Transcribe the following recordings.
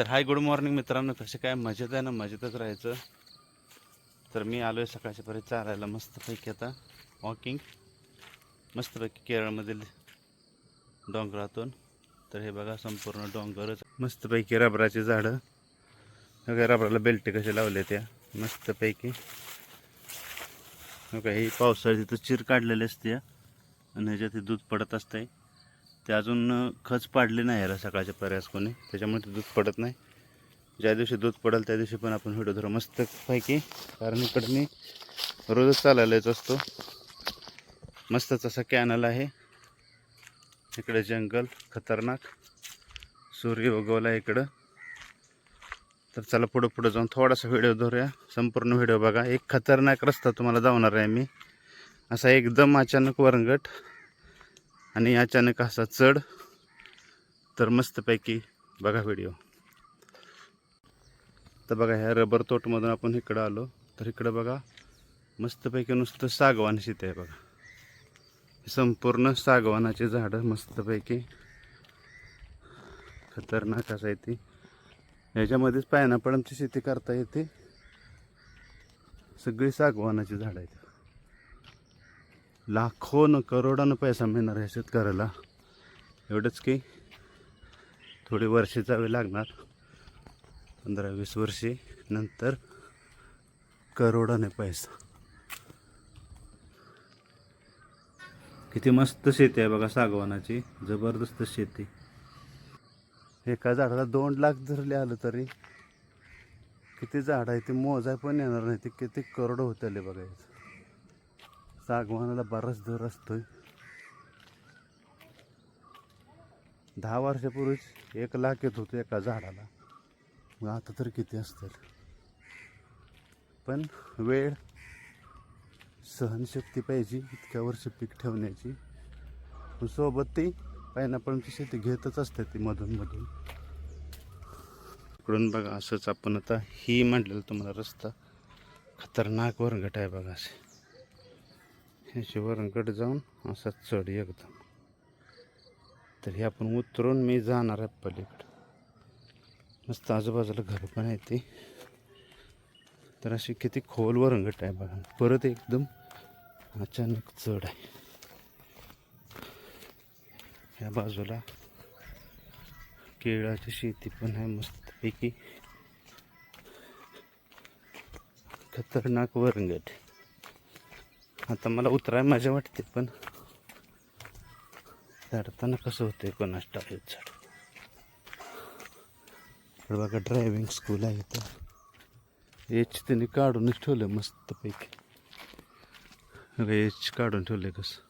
तर hi good morning मित्रांनो. कसे काय? मजेत आहे ना? मजेतच राहायचं. तर मी आलो आहे सकाळच्या पर्यंत चालायला. मस्तपैकी आता वॉकिंग मस्तपैकी केरळमधील डोंगरातून. तर हे बघा संपूर्ण डोंगरच. मस्तपैकी रबराची झाडं. बघा रबराला बेल्ट कसे लावले त्या. मस्तपैकी. बघा ही पावसाळी तिथं चिर काढलेली असते. आणि ह्याच्यात दूध पडत असतंय. ते अजून खच पाडले नाही याला सकाळच्या पर्यास कोणी. त्याच्यामुळे ते दूध पडत नाही. ज्या दिवशी दूध पडेल त्या दिवशी पण आपण व्हिडिओ धरू मस्त पैकी. कारण इकडे मी रोजच चालायला येत असतो. मस्तच असा कॅनल आहे. इकडे जंगल खतरनाक. सूर्य उगवला इकडं. तर चला पुढं पुढं जाऊन थोडासा व्हिडिओ धरूया. संपूर्ण व्हिडिओ बघा. एक खतरनाक रस्ता तुम्हाला जाणार आहे मी. असा एकदम अचानक वरंगट. आणि अचानक असा चढ तर मस्तपैकी बघा व्हिडिओ तर बघा ह्या रबर तोटमधून आपण इकडं आलो. तर इकडं बघा मस्तपैकी नुसतं सागवान शेत आहे बघा. संपूर्ण सागवानाची झाडं मस्तपैकी खतरनाक असं आहे ती. ह्याच्यामध्येच पायनापळमची शेती करता येते. सगळी सागवानाची झाडं आहेत. लाखो न करोडानं पैसा मिळणार आहे शेतकऱ्याला. एवढंच की थोडी वर्षे जावे लागणार. पंधरा वीस वर्षे नंतर करोडाने पैसा. किती मस्त शेती आहे बघा सागवानाची. जबरदस्त शेती. एका झाडाला दोन लाख धरले आलं तरी किती झाड आहे ते मोजाय पण येणार नाही ते किती करोड होत आले बघायचं सागवानाला बराच दर असतोय. दहा वर्षापूर्वीच एक लाख येत होतो एका झाडाला. मग आता तर किती असतील? पण वेळ सहनशक्ती पाहिजे इतक्या वर्ष पीक ठेवण्याची. सोबत ती पायनापळची शेती घेतच असते ती मधून मधून. इकडून बघा असंच आपण आता ही म्हटलेलं तुम्हाला रस्ता. खतरनाक वरगट आहे बघा असे. ह्याची वरंगट जाऊन असा चढ एकदम. तर हे आपण उतरून मी जाणार आहे पलीकडं. मस्त आजूबाजूला घर पण आहे ते. तर अशी किती खोल वरंगट आहे बघा. परत एकदम अचानक चढ आहे. ह्या बाजूला केळाची शेती पण आहे मस्तपैकी. खतरनाक वरंगट. आता मला उतराय मजा वाटते पण चढताना कसं होतंय कोणास टाळेत चढ. बघा ड्रायव्हिंग स्कूल आहे तर एच त्यांनी काढूनच ठेवलं मस्तपैकी. अरे एच काढून ठेवलं कसं.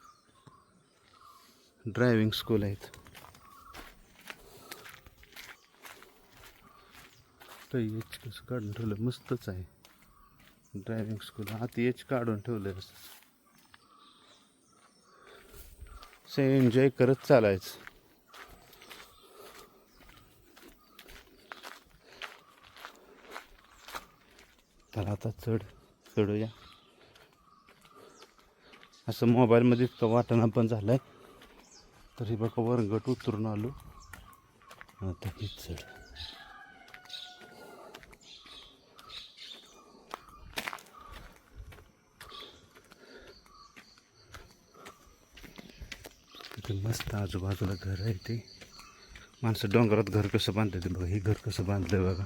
ड्रायव्हिंग स्कूल आहेत तर एच कसं काढून ठेवलं? मस्तच आहे. ड्रायव्हिंग स्कूल आत एच काढून ठेवलं असं. से एन्जॉय करत चालायचं. त्याला आता चढ चढूया. असं मोबाईलमध्ये इतकं वाटणं पण झालं आहे तरी बघा वरंगट उतरून आलो. आता ही चढ. इथे मस्त आजूबाजूला घर आहे ते. माणसं डोंगरात घर कसं बांधलं ते बघा हे घर कसं बांधलं बघा.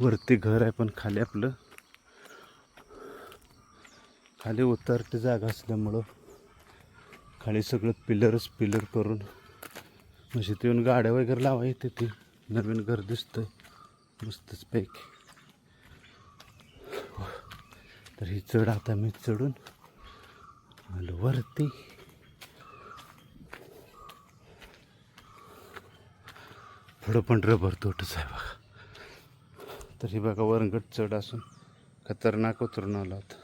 वरती घर आहे पण खाली आपलं. खाली उतरते जागा असल्यामुळं खाली सगळं पिलरच पिलर करून. म्हणजे ते येऊन गाड्या वगैरे लावा येते ते. नवीन घर दिसतंय मस्तच पैकी. तर ही चढ आता मी चढून आलो वरती. पुढं पण रबर तोटच आहे बघा. तर ही बघा वरंगट चढ असून खतरनाक उतरून आला होता.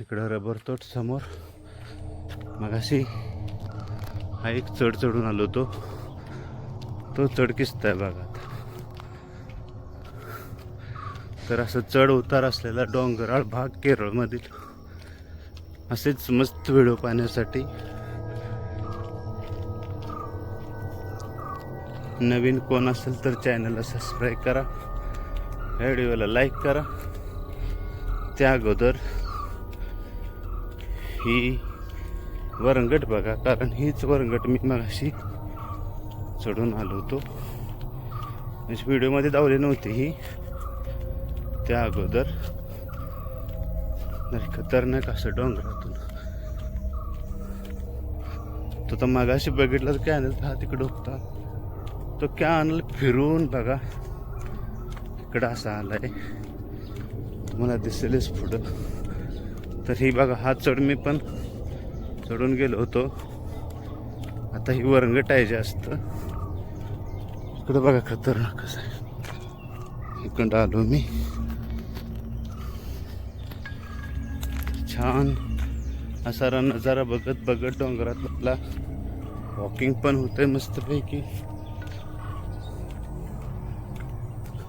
इकडं रबर तोट समोर. मगाशी हा एक चढ चढून आलो होतो. तो चढ किस्त आहे बघा तर असं चढ उतार असलेला डोंगराळ भाग केरळमधील असेच मस्त व्हिडिओ पाहण्यासाठी नवीन कोण असेल तर चॅनलला सबस्क्राईब करा. व्हिडिओला लाईक करा. त्या अगोदर ही वरंगट बघा कारण हीच वरंगट मी मगाशी चढून आलो होतो. म्हणजे व्हिडिओमध्ये धावली नव्हती ही. त्या अगोदर नाही खतरनाक असं डोंगरातून. तो तर मगाशी बघितलं तर कॅनल हा तिकडं होता तो कॅनल फिरून बघा. इकडं असा आलाय. तुम्हाला दिसेलच पुढं. तर ही बघा हा चढ मी पण चढून गेलो होतो. आता ही वरंगट आहे जास्त. इकडं बघा खतरनाक कसं आहे. इकडं आलो मी. छान असा रा नजारा बघत बघत डोंगरात आपला वॉकिंग पण होतंय मस्तपैकी.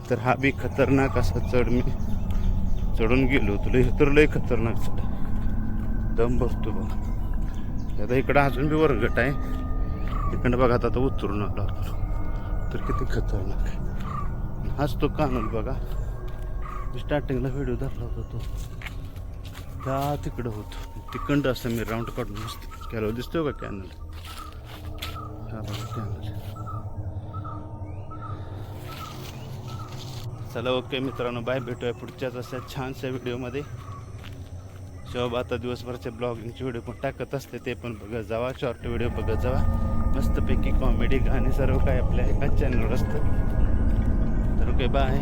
तर हा बी खतरनाक असा चढ मी चढून गेलो होतो. लय तर लय खतरनाक चढ. दम बसतो बघ. आता इकडं अजून बी वरगट आहे. इकडं बघा आता उतरून आलो. आपण तर किती खतरनाक आहे. हाच तो कानल बघा. स्टार्टिंगला व्हिडिओ धरला होता तो. त्या तिकडं होतो. तिकडं असं मी राऊंड काढून मस्त केलं दिसतो का कॅनल हा बघा कॅनल चला ओके मित्रांनो बाय भेटूया पुढच्याच अशा छानशा व्हिडिओमध्ये. शोभ आता दिवसभरचे ब्लॉगिंगचे व्हिडिओ पण टाकत असते ते पण बघत जावा शॉर्ट व्हिडिओ बघत जावा. मस्तपैकी कॉमेडी गाणी सर्व काय आपल्या एका चॅनलवर असतं. तर ओके बाय